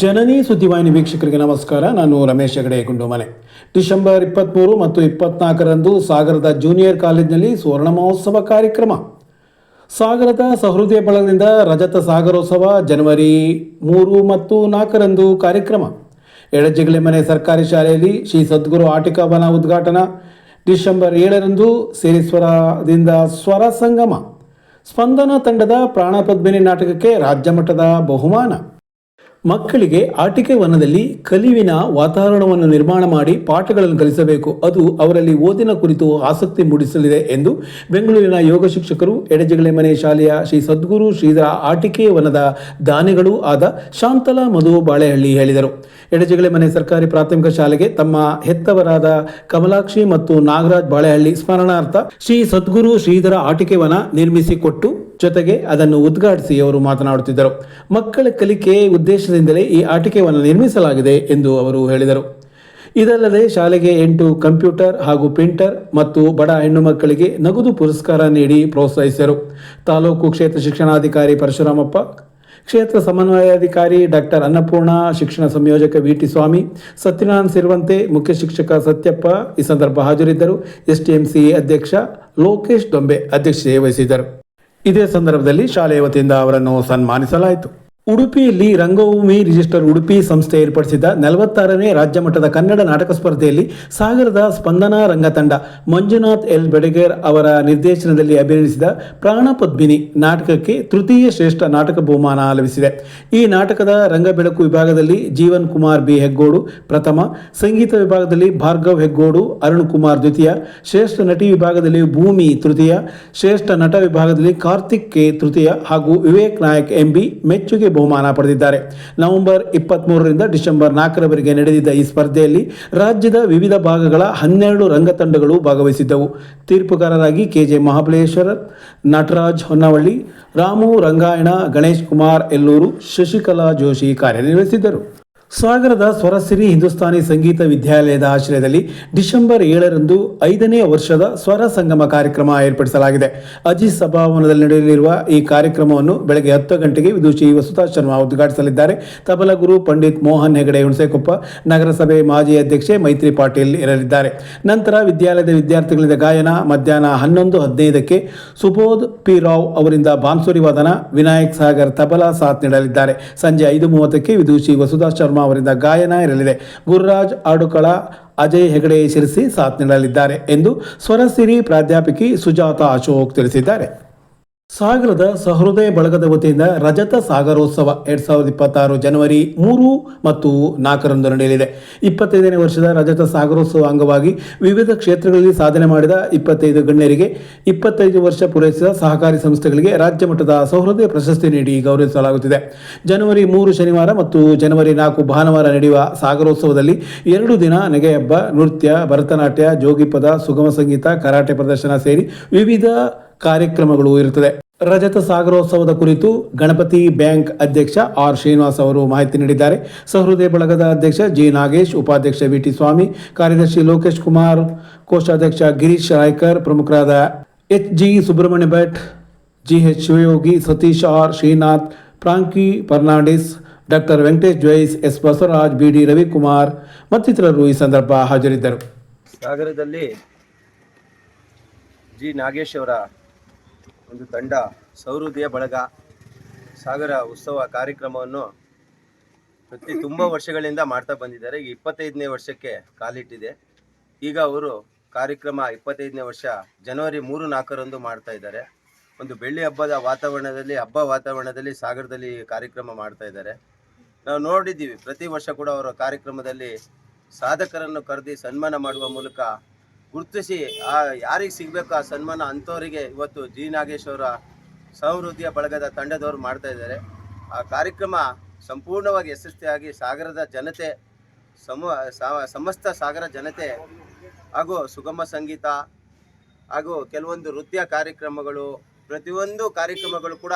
ಜನನಿ ಸುದ್ದಿವಾಹಿನಿ ವೀಕ್ಷಕರಿಗೆ ನಮಸ್ಕಾರ. ನಾನು ರಮೇಶ್ ಹೆಗಡೆ, ಗುಂಡುಮನೆ. ಡಿಸೆಂಬರ್ ಇಪ್ಪತ್ತ್ಮೂರು ಮತ್ತು ಇಪ್ಪತ್ನಾಲ್ಕರಂದು ಸಾಗರದ ಜೂನಿಯರ್ ಕಾಲೇಜಿನಲ್ಲಿ ಸುವರ್ಣ ಮಹೋತ್ಸವ ಕಾರ್ಯಕ್ರಮ. ಸಾಗರದ ಸಹೃದಯ ಬಳಗದಿಂದ ರಜತ ಸಾಗರೋತ್ಸವ ಜನವರಿ ಮೂರು ಮತ್ತು ನಾಲ್ಕರಂದು ಕಾರ್ಯಕ್ರಮ. ಎಡಜಿಗಳೆ ಮನೆ ಸರ್ಕಾರಿ ಶಾಲೆಯಲ್ಲಿ ಶ್ರೀ ಸದ್ಗುರು ಆಟಿಕವನ ಉದ್ಘಾಟನಾ. ಡಿಸೆಂಬರ್ ಏಳರಂದು ಸೇರಿಸ್ವರದಿಂದ ಸ್ವರ ಸಂಗಮ. ಸ್ಪಂದನ ತಂಡದ ಪ್ರಾಣಪದ್ಮಿನಿ ನಾಟಕಕ್ಕೆ ರಾಜ್ಯ ಮಟ್ಟದ ಬಹುಮಾನ. ಮಕ್ಕಳಿಗೆ ಆಟಿಕೆ ವನದಲ್ಲಿ ಕಲಿವಿನ ವಾತಾವರಣವನ್ನು ನಿರ್ಮಾಣ ಮಾಡಿ ಪಾಠಗಳನ್ನು ಕಲಿಸಬೇಕು. ಅದು ಅವರಲ್ಲಿ ಓದಿನ ಕುರಿತು ಆಸಕ್ತಿ ಮೂಡಿಸಲಿದೆ ಎಂದು ಬೆಂಗಳೂರಿನ ಯೋಗ ಶಿಕ್ಷಕರು, ಎಡಜಗಳೆ ಮನೆ ಶಾಲೆಯ ಶ್ರೀ ಸದ್ಗುರು ಶ್ರೀಧರ ಆಟಿಕೆ ವನದ ದಾನಿಗಳೂ ಆದ ಶಾಂತಲಾ ಮಧು ಬಾಳೆಹಳ್ಳಿ ಹೇಳಿದರು. ಎಡಜಗಳೆ ಮನೆ ಸರ್ಕಾರಿ ಪ್ರಾಥಮಿಕ ಶಾಲೆಗೆ ತಮ್ಮ ಹೆತ್ತವರಾದ ಕಮಲಾಕ್ಷಿ ಮತ್ತು ನಾಗರಾಜ್ ಬಾಳೆಹಳ್ಳಿ ಸ್ಮರಣಾರ್ಥ ಶ್ರೀ ಸದ್ಗುರು ಶ್ರೀಧರ ಆಟಿಕೆ ವನ ನಿರ್ಮಿಸಿಕೊಟ್ಟು ಜೊತೆಗೆ ಅದನ್ನು ಉದ್ಘಾಟಿಸಿ ಅವರು ಮಾತನಾಡುತ್ತಿದ್ದರು. ಮಕ್ಕಳ ಕಲಿಕೆ ಉದ್ದೇಶದಿಂದಲೇ ಈ ಆಟಿಕೆವನ್ನು ನಿರ್ಮಿಸಲಾಗಿದೆ ಎಂದು ಅವರು ಹೇಳಿದರು. ಇದಲ್ಲದೆ ಶಾಲೆಗೆ ಎಂಟು ಕಂಪ್ಯೂಟರ್ ಹಾಗೂ ಪ್ರಿಂಟರ್ ಮತ್ತು ಬಡ ಹೆಣ್ಣು ಮಕ್ಕಳಿಗೆ ನಗದು ಪುರಸ್ಕಾರ ನೀಡಿ ಪ್ರೋತ್ಸಾಹಿಸಿದರು. ತಾಲೂಕು ಕ್ಷೇತ್ರ ಶಿಕ್ಷಣಾಧಿಕಾರಿ ಪರಶುರಾಮಪ್ಪ, ಕ್ಷೇತ್ರ ಸಮನ್ವಯಾಧಿಕಾರಿ ಡಾಕ್ಟರ್ ಅನ್ನಪೂರ್ಣ, ಶಿಕ್ಷಣ ಸಂಯೋಜಕ ವಿ ಟಿ ಸ್ವಾಮಿ, ಸತ್ಯನಾರಾಯಣ ಸಿರುವಂತೆ ಮುಖ್ಯ ಶಿಕ್ಷಕ ಸತ್ಯಪ್ಪ ಈ ಸಂದರ್ಭ ಹಾಜರಿದ್ದರು. ಎಸ್ಟಿಎಂಸಿ ಅಧ್ಯಕ್ಷ ಲೋಕೇಶ್ ದೊಂಬೆ ಅಧ್ಯಕ್ಷತೆ ವಹಿಸಿದ್ದರು. ಇದೇ ಸಂದರ್ಭದಲ್ಲಿ ಶಾಲೆಯ ವತಿಯಿಂದ ಅವರನ್ನು ಸನ್ಮಾನಿಸಲಾಯಿತು. ಉಡುಪಿಯಲ್ಲಿ ರಂಗಭೂಮಿ ರಿಜಿಸ್ಟರ್ ಉಡುಪಿ ಸಂಸ್ಥೆ ಏರ್ಪಡಿಸಿದ್ದ ನಲವತ್ತಾರನೇ ರಾಜ್ಯ ಮಟ್ಟದ ಕನ್ನಡ ನಾಟಕ ಸ್ಪರ್ಧೆಯಲ್ಲಿ ಸಾಗರದ ಸ್ಪಂದನಾ ರಂಗತಂಡ ಮಂಜುನಾಥ್ ಎಲ್. ಬೆಡಗೇರ್ ಅವರ ನಿರ್ದೇಶನದಲ್ಲಿ ಅಭಿನಯಿಸಿದ ಪ್ರಾಣಪದ್ಮಿನಿ ನಾಟಕಕ್ಕೆ ತೃತೀಯ ಶ್ರೇಷ್ಠ ನಾಟಕ ಬಹುಮಾನ ಲಭಿಸಿದೆ ಈ ನಾಟಕದ ರಂಗಬೆಳಕು ವಿಭಾಗದಲ್ಲಿ ಜೀವನ್ ಕುಮಾರ್ ಬಿ. ಹೆಗ್ಗೋಡು ಪ್ರಥಮ, ಸಂಗೀತ ವಿಭಾಗದಲ್ಲಿ ಭಾರ್ಗವ್ ಹೆಗ್ಗೋಡು, ಅರುಣ್ ಕುಮಾರ್ ದ್ವಿತೀಯ, ಶ್ರೇಷ್ಠ ನಟಿ ವಿಭಾಗದಲ್ಲಿ ಭೂಮಿ ತೃತೀಯ, ಶ್ರೇಷ್ಠ ನಟ ವಿಭಾಗದಲ್ಲಿ ಕಾರ್ತಿಕ್ ಕೆ. ತೃತೀಯ ಹಾಗೂ ವಿವೇಕ್ ನಾಯಕ್ ಎಂಬಿ ಮೆಚ್ಚುಗೆ ಬಹುಮಾನ ಪಡೆದಿದ್ದಾರೆ. ನವೆಂಬರ್ ಇಪ್ಪತ್ತ್ಮೂರರಿಂದ ಡಿಸೆಂಬರ್ ನಾಲ್ಕರವರೆಗೆ ನಡೆದಿದ್ದ ಈ ಸ್ಪರ್ಧೆಯಲ್ಲಿ ರಾಜ್ಯದ ವಿವಿಧ ಭಾಗಗಳ ಹನ್ನೆರಡು ರಂಗತಂಡಗಳು ಭಾಗವಹಿಸಿದ್ದವು. ತೀರ್ಪುಗಾರರಾಗಿ ಕೆಜೆ ಮಹಾಬಲೇಶ್ವರ ನಟರಾಜ್ ಹೊನ್ನವಳ್ಳಿ, ರಾಮು ರಂಗಾಯಣ, ಗಣೇಶ್ ಕುಮಾರ್ ಎಲ್ಲೂರು, ಶಶಿಕಲಾ ಜೋಶಿ ಕಾರ್ಯನಿರ್ವಹಿಸಿದ್ದರು. ಸಾಗರದ ಸ್ವರಸಿರಿ ಹಿಂದೂಸ್ತಾನಿ ಸಂಗೀತ ವಿದ್ಯಾಲಯದ ಆಶ್ರಯದಲ್ಲಿ ಡಿಸೆಂಬರ್ ಏಳರಂದು ಐದನೇ ವರ್ಷದ ಸ್ವರ ಸಂಗಮ ಕಾರ್ಯಕ್ರಮ ಏರ್ಪಡಿಸಲಾಗಿದೆ. ಅಜಿತ್ ಸಭಾಭವನದಲ್ಲಿ ನಡೆಯಲಿರುವ ಈ ಕಾರ್ಯಕ್ರಮವನ್ನು ಬೆಳಗ್ಗೆ ಹತ್ತು ಗಂಟೆಗೆ ವಿದುಷಿ ವಸುತಾ ಶರ್ಮಾ ಉದ್ಘಾಟಿಸಲಿದ್ದಾರೆ. ತಬಲ ಗುರು ಪಂಡಿತ್ ಮೋಹನ್ ಹೆಗಡೆ, ಹುಣಸೆಕೊಪ್ಪ, ನಗರಸಭೆ ಮಾಜಿ ಅಧ್ಯಕ್ಷೆ ಮೈತ್ರಿ ಪಾಟೀಲ್ ಇರಲಿದ್ದಾರೆ. ನಂತರ ವಿದ್ಯಾಲಯದ ವಿದ್ಯಾರ್ಥಿಗಳಿಂದ ಗಾಯನ, ಮಧ್ಯಾಹ್ನ ಹನ್ನೊಂದು ಹದಿನೈದಕ್ಕೆ ಸುಬೋಧ್ ಪಿ ರಾವ್ ಅವರಿಂದ ಬಾನ್ಸುರಿ ವಾದನ, ವಿನಾಯಕ್ ಸಾಗರ್ ತಬಲಾ ಸಾಥ್ ನೀಡಲಿದ್ದಾರೆ. ಸಂಜೆ ಐದು ಮೂವತ್ತಕ್ಕೆ ವಿದುಷಿ ವಸುಧಾ ಶರ್ಮಾ ಅವರಿಂದ ಗಾಯನ ಇರಲಿದೆ. ಗುರುರಾಜ್ ಆಡುಕಳ ಅಜಯ್ ಹೆಗಡೆ ಶಿರಸಿ ಸಾಥ್ ನೀಡಲಿದ್ದಾರೆ ಎಂದು ಸ್ವರಸಿರಿ ಪ್ರಾಧ್ಯಾಪಕಿ ಸುಜಾತ ಅಶೋಕ್ ತಿಳಿಸಿದ್ದಾರೆ. ಸಾಗರದ ಸಹೃದಯ ಬಳಗದ ವತಿಯಿಂದ ರಜತ ಸಾಗರೋತ್ಸವ ಎರಡ್ ಸಾವಿರದ ಇಪ್ಪತ್ತಾರು ಜನವರಿ ಮೂರು ಮತ್ತು ನಾಲ್ಕರಂದು ನಡೆಯಲಿದೆ. ಇಪ್ಪತ್ತೈದನೇ ವರ್ಷದ ರಜತ ಸಾಗರೋತ್ಸವ ಅಂಗವಾಗಿ ವಿವಿಧ ಕ್ಷೇತ್ರಗಳಲ್ಲಿ ಸಾಧನೆ ಮಾಡಿದ ಇಪ್ಪತ್ತೈದು ಗಣ್ಯರಿಗೆ ಇಪ್ಪತ್ತೈದು ವರ್ಷ ಪೂರೈಸಿದ ಸಹಕಾರಿ ಸಂಸ್ಥೆಗಳಿಗೆ ರಾಜ್ಯ ಮಟ್ಟದ ಸಹೃದಯ ಪ್ರಶಸ್ತಿ ನೀಡಿ ಗೌರವಿಸಲಾಗುತ್ತಿದೆ. ಜನವರಿ ಮೂರು ಶನಿವಾರ ಮತ್ತು ಜನವರಿ ನಾಲ್ಕು ಭಾನುವಾರ ನಡೆಯುವ ಸಾಗರೋತ್ಸವದಲ್ಲಿ ಎರಡು ದಿನ ನೆಗೆಹಬ್ಬ, ನೃತ್ಯ, ಭರತನಾಟ್ಯ, ಜೋಗಿಪದ, ಸುಗಮ ಸಂಗೀತ, ಕರಾಟೆ ಪ್ರದರ್ಶನ ಸೇರಿ ವಿವಿಧ ಕಾರ್ಯಕ್ರಮಗಳು ಇರುತ್ತದೆ. ರಜತ ಸಾಗರೋತ್ಸವದ ಕುರಿತು ಗಣಪತಿ ಬ್ಯಾಂಕ್ ಅಧ್ಯಕ್ಷ ಆರ್ ಶ್ರೀನಿವಾಸ್ ಅವರು ಮಾಹಿತಿ ನೀಡಿದ್ದಾರೆ. ಸಹೃದಯ ಬಳಗದ ಅಧ್ಯಕ್ಷ ಜಿ ನಾಗೇಶ್, ಉಪಾಧ್ಯಕ್ಷ ವಿ ಟಿ ಸ್ವಾಮಿ, ಕಾರ್ಯದರ್ಶಿ ಲೋಕೇಶ್ ಕುಮಾರ್, ಕೋಶಾಧ್ಯಕ್ಷ ಗಿರೀಶ್ ರಾಯ್ಕರ್, ಪ್ರಮುಖರಾದ H G Subrahmanya Bhat, G H Shivayogi, Satish R Srinath Franky Fernandes, doctor Venkatesh Jais, S Basavaraj, B D Ravikumar ಮತ್ತಿತರರು ಈ ಸಂದರ್ಭ ಹಾಜರಿದ್ದರು. ಸಾಗರದಲ್ಲಿ ಜಿ ನಾಗೇಶ್ ಅವರ ಒಂದು ತಂಡ ಸೌಹೃದಯ ಬಳಗ ಸಾಗರ ಉತ್ಸವ ಕಾರ್ಯಕ್ರಮವನ್ನು ಪ್ರತಿ ತುಂಬ ವರ್ಷಗಳಿಂದ ಮಾಡ್ತಾ ಬಂದಿದ್ದಾರೆ. ಈಗ ಇಪ್ಪತ್ತೈದನೇ ವರ್ಷಕ್ಕೆ ಕಾಲಿಟ್ಟಿದೆ. ಈಗ ಅವರು ಕಾರ್ಯಕ್ರಮ ಇಪ್ಪತ್ತೈದನೇ ವರ್ಷ ಜನವರಿ ಮೂರು ನಾಲ್ಕರಂದು ಮಾಡ್ತಾ ಇದ್ದಾರೆ. ಒಂದು ಬೆಳ್ಳಿ ಹಬ್ಬದ ವಾತಾವರಣದಲ್ಲಿ, ಹಬ್ಬ ವಾತಾವರಣದಲ್ಲಿ ಸಾಗರದಲ್ಲಿ ಕಾರ್ಯಕ್ರಮ ಮಾಡ್ತಾ ಇದ್ದಾರೆ. ನಾವು ನೋಡಿದ್ದೀವಿ, ಪ್ರತಿ ವರ್ಷ ಕೂಡ ಅವರ ಕಾರ್ಯಕ್ರಮದಲ್ಲಿ ಸಾಧಕರನ್ನು ಕರೆದಿ ಸನ್ಮಾನ ಮಾಡುವ ಮೂಲಕ ಗುರುತಿಸಿ ಆ ಯಾರಿಗೆ ಸಿಗಬೇಕು ಆ ಸನ್ಮಾನ ಅಂಥವರಿಗೆ ಇವತ್ತು ಜಿ ನಾಗೇಶ್ ಅವರ ಸಹೃದಯ ಬಳಗದ ತಂಡದವರು ಮಾಡ್ತಾ ಇದ್ದಾರೆ. ಆ ಕಾರ್ಯಕ್ರಮ ಸಂಪೂರ್ಣವಾಗಿ ಯಶಸ್ವಿಯಾಗಿ ಸಾಗರದ ಜನತೆ, ಸಮ ಸಮಸ್ತ ಸಾಗರ ಜನತೆ ಹಾಗೂ ಸುಗಮ ಸಂಗೀತ ಹಾಗೂ ಕೆಲವೊಂದು ನೃತ್ಯ ಕಾರ್ಯಕ್ರಮಗಳು, ಪ್ರತಿಯೊಂದು ಕಾರ್ಯಕ್ರಮಗಳು ಕೂಡ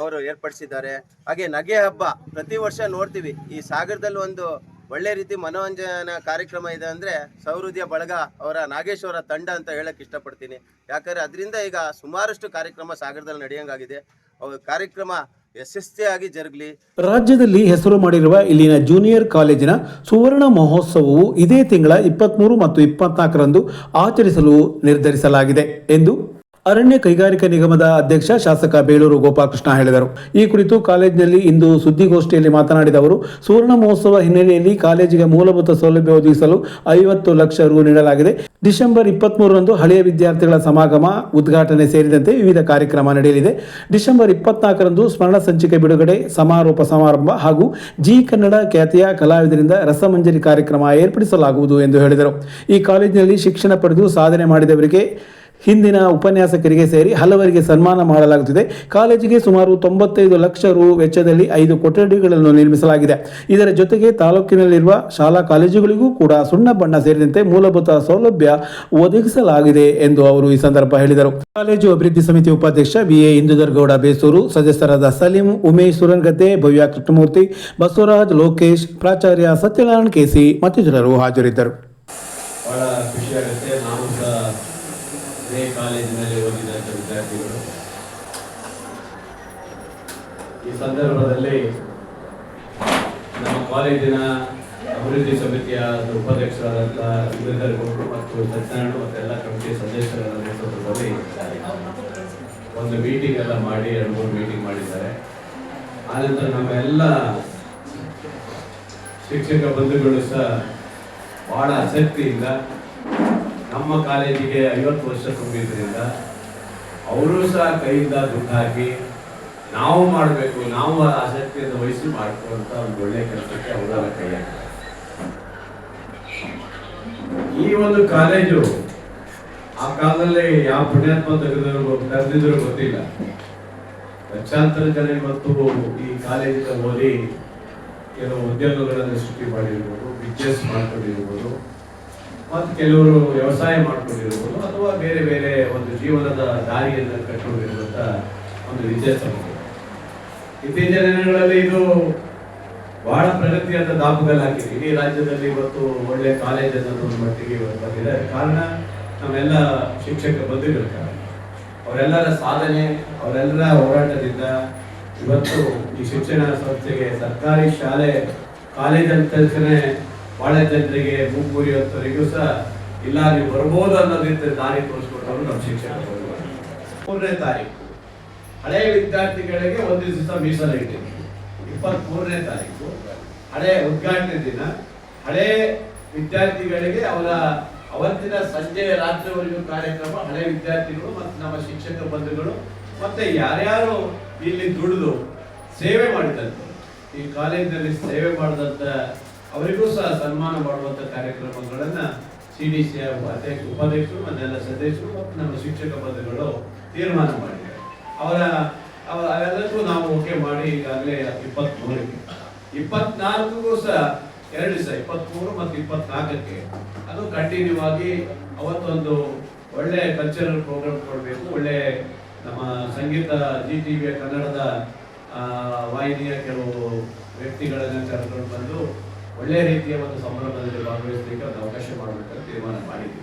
ಅವರು ಏರ್ಪಡಿಸಿದ್ದಾರೆ. ಹಾಗೆ ನಗೆ ಹಬ್ಬ ಪ್ರತಿ ವರ್ಷ ನೋಡ್ತೀವಿ. ಈ ಸಾಗರದಲ್ಲಿ ಒಂದು ಒಳ್ಳೆ ರೀತಿ ಮನೋರಂಜನಾ ಕಾರ್ಯಕ್ರಮ ಇದೆ ಅಂದರೆ ಸೌಹೃದಯ ಬಳಗ ಅವರ ನಾಗೇಶ್ವರ ತಂಡ ಅಂತ ಹೇಳಕ್ ಇಷ್ಟಪಡ್ತೀನಿ. ಯಾಕಂದರೆ ಅದರಿಂದ ಈಗ ಸುಮಾರಷ್ಟು ಕಾರ್ಯಕ್ರಮ ಸಾಗರದಲ್ಲಿ ನಡೆಯಂಗಾಗಿದೆ. ಅವ್ರ ಕಾರ್ಯಕ್ರಮ ಯಶಸ್ವಿಯಾಗಿ ಜರುಗಲಿ. ರಾಜ್ಯದಲ್ಲಿ ಹೆಸರು ಮಾಡಿರುವ ಇಲ್ಲಿನ ಜೂನಿಯರ್ ಕಾಲೇಜಿನ ಸುವರ್ಣ ಮಹೋತ್ಸವವು ಇದೇ ತಿಂಗಳ ಇಪ್ಪತ್ತ್ಮೂರು ಮತ್ತು ಇಪ್ಪತ್ನಾಲ್ಕರಂದು ಆಚರಿಸಲು ನಿರ್ಧರಿಸಲಾಗಿದೆ ಎಂದು ಅರಣ್ಯ ಕೈಗಾರಿಕಾ ನಿಗಮದ ಅಧ್ಯಕ್ಷ ಶಾಸಕ ಬೇಳೂರು ಗೋಪಾಲಕೃಷ್ಣ ಹೇಳಿದರು. ಈ ಕುರಿತು ಕಾಲೇಜಿನಲ್ಲಿ ಇಂದು ಸುದ್ದಿಗೋಷ್ಠಿಯಲ್ಲಿ ಮಾತನಾಡಿದ ಅವರು, ಸುವರ್ಣ ಮಹೋತ್ಸವ ಹಿನ್ನೆಲೆಯಲ್ಲಿ ಕಾಲೇಜಿಗೆ ಮೂಲಭೂತ ಸೌಲಭ್ಯ ಒದಗಿಸಲು ಐವತ್ತು ಲಕ್ಷ ರು ನೀಡಲಾಗಿದೆ. ಡಿಸೆಂಬರ್ ಇಪ್ಪತ್ಮೂರರಂದು ಹಳೆಯ ವಿದ್ಯಾರ್ಥಿಗಳ ಸಮಾಗಮ, ಉದ್ಘಾಟನೆ ಸೇರಿದಂತೆ ವಿವಿಧ ಕಾರ್ಯಕ್ರಮ ನಡೆಯಲಿದೆ. ಡಿಸೆಂಬರ್ ಇಪ್ಪತ್ನಾಲ್ಕರಂದು ಸ್ಮರಣ ಸಂಚಿಕೆ ಬಿಡುಗಡೆ, ಸಮಾರೋಪ ಸಮಾರಂಭ ಹಾಗೂ ಜಿ ಕನ್ನಡ ಖ್ಯಾತಿಯ ಕಲಾವಿದರಿಂದ ರಸಮಂಜರಿ ಕಾರ್ಯಕ್ರಮ ಏರ್ಪಡಿಸಲಾಗುವುದು ಎಂದು ಹೇಳಿದರು. ಈ ಕಾಲೇಜಿನಲ್ಲಿ ಶಿಕ್ಷಣ ಪಡೆದು ಸಾಧನೆ ಮಾಡಿದವರಿಗೆ ಹಿಂದಿನ ಉಪನ್ಯಾಸಕರಿಗೆ ಸೇರಿ ಹಲವರಿಗೆ ಸನ್ಮಾನ ಮಾಡಲಾಗುತ್ತಿದೆ. ಕಾಲೇಜಿಗೆ ಸುಮಾರು ತೊಂಬತ್ತೈದು ಲಕ್ಷ ರು ವೆಚ್ಚದಲ್ಲಿ ಐದು ಕೊಠಡಿಗಳನ್ನು ನಿರ್ಮಿಸಲಾಗಿದೆ. ಇದರ ಜೊತೆಗೆ ತಾಲೂಕಿನಲ್ಲಿರುವ ಶಾಲಾ ಕಾಲೇಜುಗಳಿಗೂ ಕೂಡ ಸುಣ್ಣ ಬಣ್ಣ ಸೇರಿದಂತೆ ಮೂಲಭೂತ ಸೌಲಭ್ಯ ಒದಗಿಸಲಾಗಿದೆ ಎಂದು ಅವರು ಈ ಸಂದರ್ಭ ಹೇಳಿದರು. ಕಾಲೇಜು ಅಭಿವೃದ್ಧಿ ಸಮಿತಿ ಉಪಾಧ್ಯಕ್ಷ ಎ ಇಂದುದರ್ಗೌಡ ಬೇಸೂರು, ಸದಸ್ಯರಾದ ಸಲೀಂ, ಉಮೇಶ್ ಸುರಂಗದ್ದೆ ಭವ್ಯ ಕೃಷ್ಣಮೂರ್ತಿ, ಬಸವರಾಜ್, ಲೋಕೇಶ್, ಪ್ರಾಚಾರ್ಯ ಸತ್ಯನಾರಾಯಣ ಕೇಸಿ ಮತ್ತಿತರರು ಹಾಜರಿದ್ದರು ಬಹಳ ಖುಷಿಯಾಗುತ್ತೆ ನಾವು ಸಹ ಇದೇ ಕಾಲೇಜಿನಲ್ಲಿ ಓದಿದಂತ ವಿದ್ಯಾರ್ಥಿಗಳು. ಈ ಸಂದರ್ಭದಲ್ಲಿ ನಮ್ಮ ಕಾಲೇಜಿನ ಅಭಿವೃದ್ಧಿ ಸಮಿತಿಯ ಉಪಾಧ್ಯಕ್ಷರಾದಂಥ ಯುಗಧರ್ ಗೌಡರು ಮತ್ತು ಸತ್ಯನಾರಾಯಣ ಮತ್ತು ಎಲ್ಲ ಕಮಿಟಿ ಸದಸ್ಯರ ನೇತೃತ್ವದಲ್ಲಿ ಒಂದು ಮೀಟಿಂಗ್ ಎಲ್ಲ ಮಾಡಿ, ಎರಡು, ಮೂರು ಮೀಟಿಂಗ್ ಮಾಡಿದ್ದಾರೆ. ಆನಂತರ ನಮ್ಮ ಎಲ್ಲ ಶಿಕ್ಷಕ ಬಂಧುಗಳು ಸಹ ಬಹಳ ಆಸಕ್ತಿಯಿಂದ ನಮ್ಮ ಕಾಲೇಜಿಗೆ ಐವತ್ತು ವರ್ಷ ತುಂಬಿದ್ರಿಂದ ಅವರು ಸಹ ಕೈಯಿಂದ ದುಡ್ಡು ಹಾಕಿ ನಾವು ಮಾಡಬೇಕು, ನಾವು ಆಸಕ್ತಿಯನ್ನು ವಹಿಸಿ ಮಾಡಿಕೊಳ್ಳುವಂಥ ಒಂದು ಒಳ್ಳೆಯ ಕೆಲಸಕ್ಕೆ ಅವರ ಕೈ ಈ ಒಂದು ಕಾಲೇಜು ಆ ಕಾಲದಲ್ಲಿ ಯಾವ ಪುಣ್ಯಾತ್ಮ ತೆಗೆದ್ರು ತೆರೆದಿದ್ರು ಗೊತ್ತಿಲ್ಲ. ಲಕ್ಷಾಂತರ ಜನ ಇವತ್ತು ಈ ಕಾಲೇಜಿನ ಓದಿ ಕೆಲವು ಉದ್ಯೋಗಗಳನ್ನು ಸೃಷ್ಟಿ ಮಾಡಿರ್ಬೋದು ಬಿಸ್ನೆಸ್ ಮಾಡ್ಕೊಂಡಿರ್ಬೋದು. ಮತ್ತು ಕೆಲವರು ವ್ಯವಸಾಯ ಮಾಡ್ಕೊಂಡಿರ್ಬೋದು ಅಥವಾ ಬೇರೆ ಬೇರೆ ಒಂದು ಜೀವನದ ದಾರಿಯನ್ನು ಕಟ್ಟಿಕೊಂಡಿರುವಂಥ ಒಂದು ವಿದ್ಯಾಸಂಸ್ಥೆ. ಇತ್ತೀಚಿನ ದಿನಗಳಲ್ಲಿ ಇದು ಬಹಳ ಪ್ರಗತಿಯಾದ ದಾಪುಗಾಲಾಗಿದೆ ಇಡೀ ರಾಜ್ಯದಲ್ಲಿ ಇವತ್ತು ಒಳ್ಳೆ ಕಾಲೇಜ್ ಅನ್ನೋದು ಒಂದು ಮಟ್ಟಿಗೆ ಬಂದಿದೆ ಕಾರಣ ನಮ್ಮೆಲ್ಲ ಶಿಕ್ಷಕ ಬಂದಿರುತ್ತಾರೆ ಅವರೆಲ್ಲರ ಸಾಧನೆ, ಅವರೆಲ್ಲರ ಹೋರಾಟದಿಂದ ಇವತ್ತು ಈ ಶಿಕ್ಷಣ ಸಂಸ್ಥೆಗೆ ಸರ್ಕಾರಿ ಶಾಲೆ ಕಾಲೇಜ್ ಅಂತ ಬಹಳ ಜನರಿಗೆ ಮುಗ್ಗುರಿಯುವಂತವರಿಗೂ ಸಹ ಇಲ್ಲ ನೀವು ಬರ್ಬೋದು ಅನ್ನೋದಿಂದ ದಾರಿ ತೋರಿಸ್ಕೊಟ್ಟವರು ನಮ್ಮ ಬಂಧುಗಳು. ಮೂರನೇ ತಾರೀಕು. ಹಳೆಯ ವಿದ್ಯಾರ್ಥಿಗಳಿಗೆ ಒಂದು ದಿವಸ ಮೀಸಲಿಟ್ಟಿದೆ ಇಪ್ಪತ್ತ್ ಮೂರನೇ ತಾರೀಕು. ಹಳೆ ಉದ್ಘಾಟನೆ ದಿನ. ಹಳೆ ವಿದ್ಯಾರ್ಥಿಗಳಿಗೆ ಅವರ ಅವತ್ತಿನ ಸಂಜೆ ರಾತ್ರಿವರೆಗೂ ಕಾರ್ಯಕ್ರಮ ಹಳೆ ವಿದ್ಯಾರ್ಥಿಗಳು ಮತ್ತು ನಮ್ಮ ಶಿಕ್ಷಕ ಬಂಧುಗಳು ಮತ್ತೆ ಯಾರ್ಯಾರು ಇಲ್ಲಿ ದುಡಿದು ಸೇವೆ ಮಾಡಿದಂತ ಈ ಕಾಲೇಜಿನಲ್ಲಿ ಸೇವೆ ಮಾಡಿದಂತ ಅವರಿಗೂ ಸಹ ಸನ್ಮಾನ ಮಾಡುವಂಥ ಕಾರ್ಯಕ್ರಮಗಳನ್ನ ಸಿ ಡಿ ಸಿ ಅಧ್ಯಕ್ಷ, ಉಪಾಧ್ಯಕ್ಷರು ಮತ್ತೆಲ್ಲ ಸದಸ್ಯರು ಮತ್ತು ನಮ್ಮ ಶಿಕ್ಷಕ ಪದಗಳು ತೀರ್ಮಾನ ಮಾಡಿದ್ದಾರೆ. ಅವರ ಅವೆಲ್ಲಕ್ಕೂ ನಾವು ಓಕೆ ಮಾಡಿ ಈಗಾಗಲೇ ಇಪ್ಪತ್ತ್ಮೂರಕ್ಕೆ ಇಪ್ಪತ್ನಾಲ್ಕಿಗೂ ಸಹ ಎರಡು ದಿವಸ, ಇಪ್ಪತ್ಮೂರು ಮತ್ತು ಇಪ್ಪತ್ನಾಲ್ಕಕ್ಕೆ ಅದು ಕಂಟಿನ್ಯೂ ಆಗಿ ಅವತ್ತೊಂದು ಒಳ್ಳೆ ಕಲ್ಚರಲ್ ಪ್ರೋಗ್ರಾಮ್ ಕೊಡಬೇಕು. ಒಳ್ಳೆ ನಮ್ಮ ಸಂಗೀತ ಜಿ ಟಿ ವಿಯ ಕನ್ನಡದ ವಾಹಿನಿಯ ಕೆಲವು ವ್ಯಕ್ತಿಗಳನ್ನು ಕರ್ಕೊಂಡು ಬಂದು ಒಳ್ಳೆ ರೀತಿಯ ಒಂದು ಸಂಭ್ರಮದಲ್ಲಿ ಭಾಗವಹಿಸಲಿಕ್ಕೆ ಒಂದು ಅವಕಾಶ ಮಾಡಬೇಕಂತ ತೀರ್ಮಾನ ಮಾಡಿದ್ವಿ